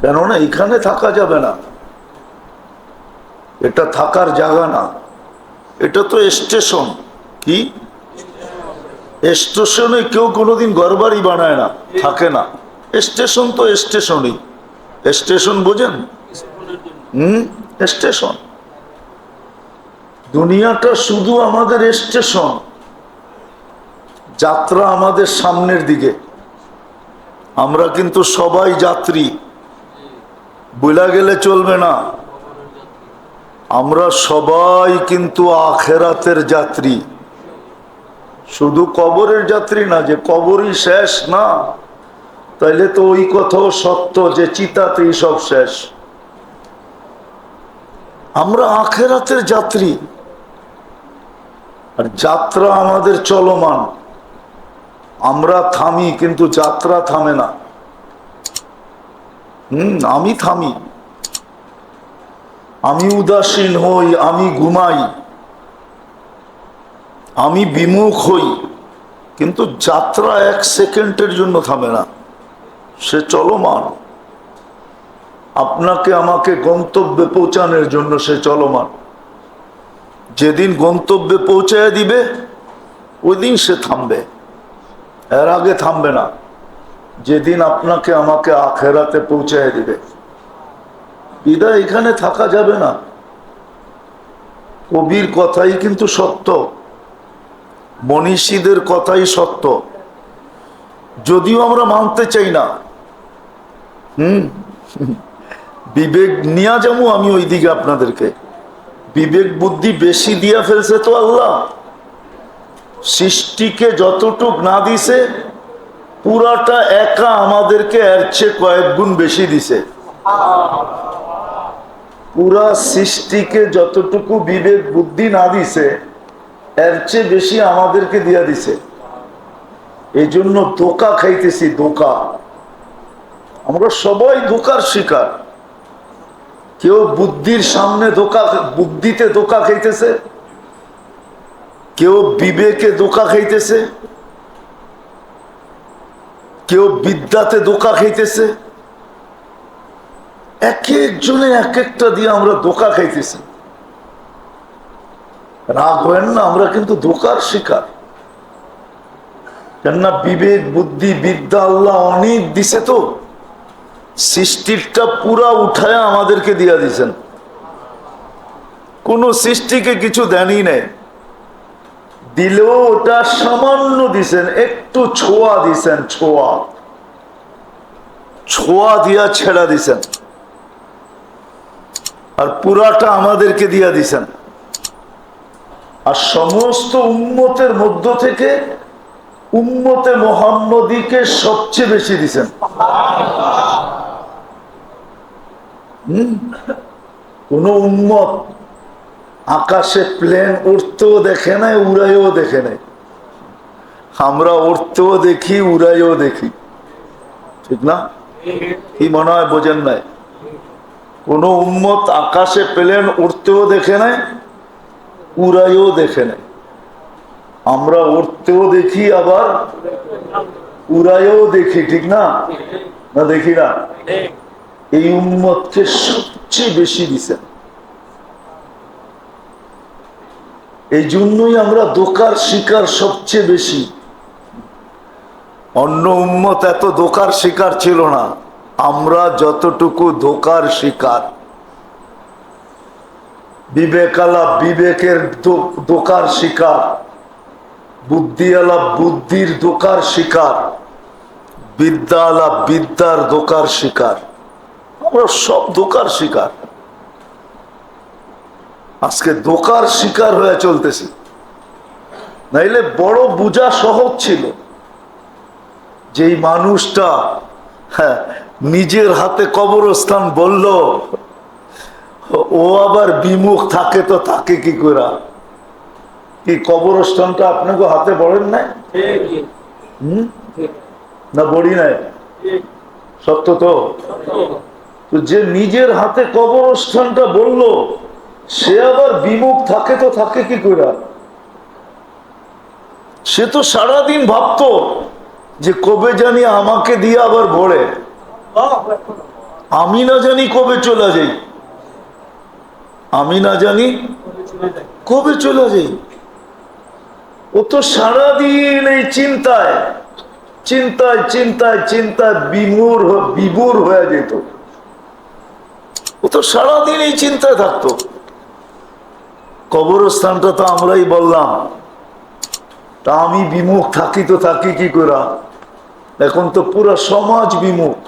কেননা এখানে থাকা যাবে না। এটা থাকার জায়গা না। এটা তো স্টেশন। কি? স্টেশনে কেউ কোনোদিন ঘরবাড়ি বানায় না, থাকে না। স্টেশন তো স্টেশনই। স্টেশন বোঝেন? হুম? স্টেশন। দুনিয়াটা শুধু আমাদের স্টেশন। যাত্রা আমাদের সামনের দিকে। আমরা কিন্তু সবাই যাত্রী। বইলা গেলে চলবে না। আমরা সবাই কিন্তু আখেরাতের যাত্রী। শুধু কবরের যাত্রী না, যে কবরই শেষ না, তাইলে তো ওই কথাও সত্য যে চিতাতেই সব শেষ। আমরা আখেরাতের যাত্রী। আর যাত্রা আমাদের চলমান। আমরা থামি, কিন্তু যাত্রা থামে না। হুম, আমি থামি। আমি উদাসীন হই, আমি ঘুমাই। আমি বিমুখ হই, কিন্তু যাত্রা এক সেকেন্ডের জন্য থামে না। সে চলমান। আপনাকে আমাকে গন্তব্যে পৌঁছানোর জন্য সে চলমান। যেদিন গন্তব্যে পৌঁছায় দিবে, ওই দিন সে থামবে। এর আগে থামবে না। যেদিন আপনাকে আমাকে আখেরাতে পৌঁছায় দিবে। বিদায় এখানে থাকা যাবে না। কবির কথাই কিন্তু সত্য। মনীষীদের কথাই সত্য। যদিও আমরা মানতে চাই না। হুম? বিবেক নিয়ে যাব আমি ওই দিকে আপনাদেরকে। বিবেক বুদ্ধি বেশি দিয়া ফেলছে তো আল্লাহ। সৃষ্টিকে যতটুক না দিছে পুরাটা একা আমাদেরকে এর চেয়ে কয়েক গুণ বেশি দিছে। পুরা সৃষ্টিকে যতটুকু বিবেক, বুদ্ধি না দিছে, এর চেয়ে বেশি আমাদেরকে দিয়া দিছে। এই জন্য দোকা খাইতেছি দোকা আমরা সবাই দোকার শিকার। কেউ বুদ্ধির সামনে দোকা বুদ্ধিতে দোকা খাইতেছে, কেউ বিবেকে দোকা খাইতেছে। কেউ বিদ্যাতে দোকা খাইতেছে? এক একজনে এক একটা দিয়ে আমরা দোকা খাইতেছি। রাগ হয় না, আমরা কিন্তু দোকার শিকার। কেননা বিবেক, বুদ্ধি, বিদ্যা আল্লাহ অনেক দিছে তো। সৃষ্টিটা পুরা উঠায় আমাদেরকে দিয়া দিছেন। কোন সৃষ্টিকে কিছু দেনই নেই। দিলেও ওটা সামান্য দিছেন, একটু ছোঁয়া দিছেন, ছোঁয়া। ছোঁয়া দিয়া ছেড়া দিছেন। আর পুরাটা আমাদেরকে দিয়া দিছেন। আর সমস্ত উম্মতের মধ্য থেকে উম্মতে মোহাম্মদীকে সবচেয়ে বেশি দিছেন। কোন উম্মত আকাশে প্লেন উড়তেও দেখে নাই উড়াইও দেখে নাই। আমরা উড়তেও দেখি উড়াইও দেখি। ঠিক না? কি মনে হয় বোঝেন নাই? কোন উম্মত আকাশে প্লেন উড়তেও দেখে নাই উড়াইও দেখে নাই। আমরা উড়তেও দেখি, আবার উড়াইও দেখি, ঠিক না? না দেখি না? এই উম্মতকে সবচেয়ে বেশি দিছেন এই জন্যই আমরা দোকার শিকার সবচেয়ে বেশি। অন্য উম্মত এত দোকার শিকার ছিল না। আমরা যতটুকু দোকার শিকার। বিবেকালা বিবেকের দোকার শিকার। বুদ্ধিওয়ালা বুদ্ধির দোকার শিকার। বিদ্যাওয়ালা বিদ্যার দোকার শিকার। আমরা সব দোকার শিকার। আজকে দোকার শিকার হয়ে চলতেছি। নাইলে বড় বুঝা সহজ ছিল। যেই মানুষটা হ্যাঁ নিজের হাতে কবরস্থান বলল, ও আবার বিমুখ থাকে তো থাকে কি করে কি কবরস্থানটা আপনাকে হাতে বলেন নাই? হুম? না বড়ি নাই? সত্য তো যে নিজের হাতে কবরস্থানটা বলল সে আবার বিমুখ থাকে তো থাকে কি করে সে তো সারাদিন ভাবতো যে কবে জানি আমাকে দিয়ে আবার ভরে। আমি না জানি কবে চলে যাই। আমি না জানি কবে চলে যাই। ও তো সারাদিন এই চিন্তায় চিন্তায় চিন্তায় চিন্তায় বিমূর বিভোর হয়ে যেত। ও তো সারাদিন এই চিন্তায় থাকতো। কবরস্থানটা তো আমরাই বললাম। তা আমি বিমুখ থাকি তো থাকি কি করা এখন তো পুরা সমাজ বিমুখ।